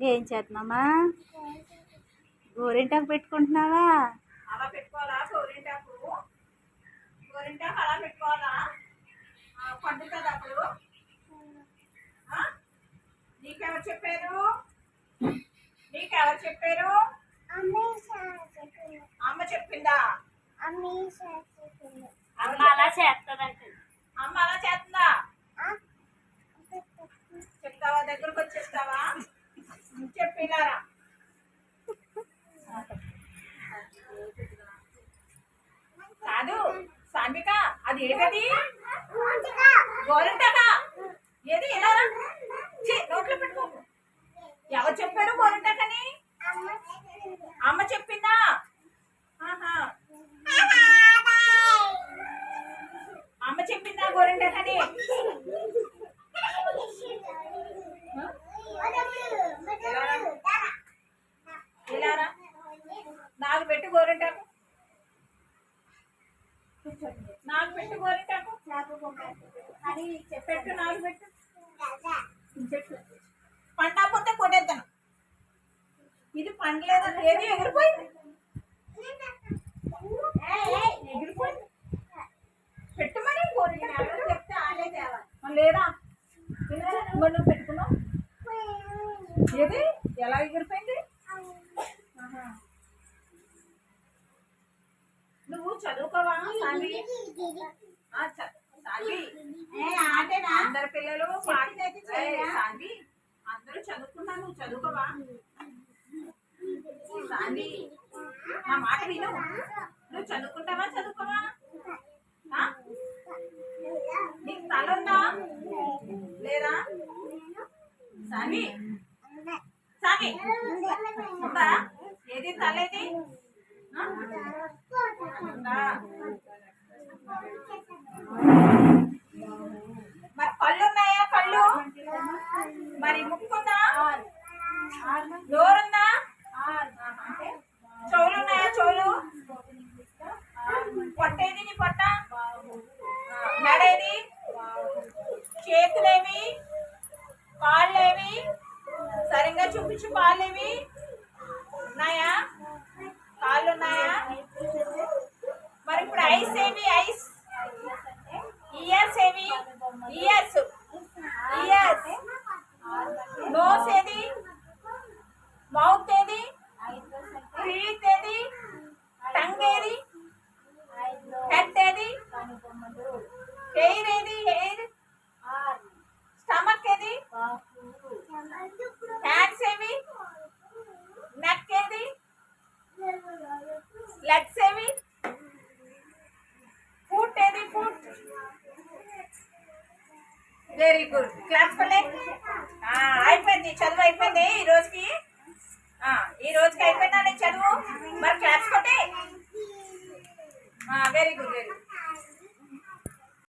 ఏం చేస్తున్నామా? గోరింటాకు పెట్టుకుంటున్నావా? అలా పెట్టుకోవాలా? గోరింటాకు? గోరింటాకు అలా పెట్టుకోవాలా? ఆ, పండుతుంది అప్పుడు? ఆ? నీకెవరు చెప్పారు? నీకెవరు చెప్పారు? అమ్మ చెప్పిందా? అమ్మ అలా చేస్తుందంట అమ్మ అలా చేస్తుందా చెప్పినారా కాదు సాంబిక అది ఏదది గోరింటాక? ఏది? ఎలా నోట్లో పెట్టుకో. ఎవరు చెప్పారు గోరింటాకని? అమ్మ చెప్పిందా? అమ్మ చెప్పిందా గోరింటాకని ఇలా రా. నాకు పెట్టు గోరింటాకు నాకు పెట్టు గోరింటాకు అది పెట్టు. నాకు పెట్టు పండకపోతే కొట్టేద్దాను ఇది పండలేదా? ఏది? ఎగిరిపోయింది. ఎగిరిపోయింది. పెట్టు మరి గోరింటాకు చెప్తే ఆడే తేవాలి. లేదా? నువ్వు పెట్టుకున్నావు? ఏది? ఎలా ఎగిరిపోయింది? చదువుకోవా సాన్వి సాన్వి అందరు పిల్లలు సాన్వి అందరూ చదువుకున్నా నువ్వు చదువుకోవా? సాన్వి నా మాట విను. నువ్వు చదువుకుంటావా చదువుకోవా? నీకు తల ఉందా? లేదా? సాన్వి సాన్వి ఉందా? ఏది తలేది? మరి కళ్ళు ఉన్నాయా కళ్ళు? మరి ముక్కుందా నోరుందా చెవులు ఉన్నాయా చెవులు? పొట్టేది నీ పొట్ట? నడేది చేతులేవి? కాళ్ళేవి? సరిగ్గా చూపించు కాళ్ళేవి? హెయిర్ ఏది హెయిర్ స్టమక్ ఏది హ్యాండ్స్ ఏవి నెక్ ఏది లెగ్స్ ఏవి ఫుట్ ఏది ఫుట్ వెరీ గుడ్ క్లాస్ పల్లె అయిపోయింది చదువు అయిపోయింది ఈ రోజుకి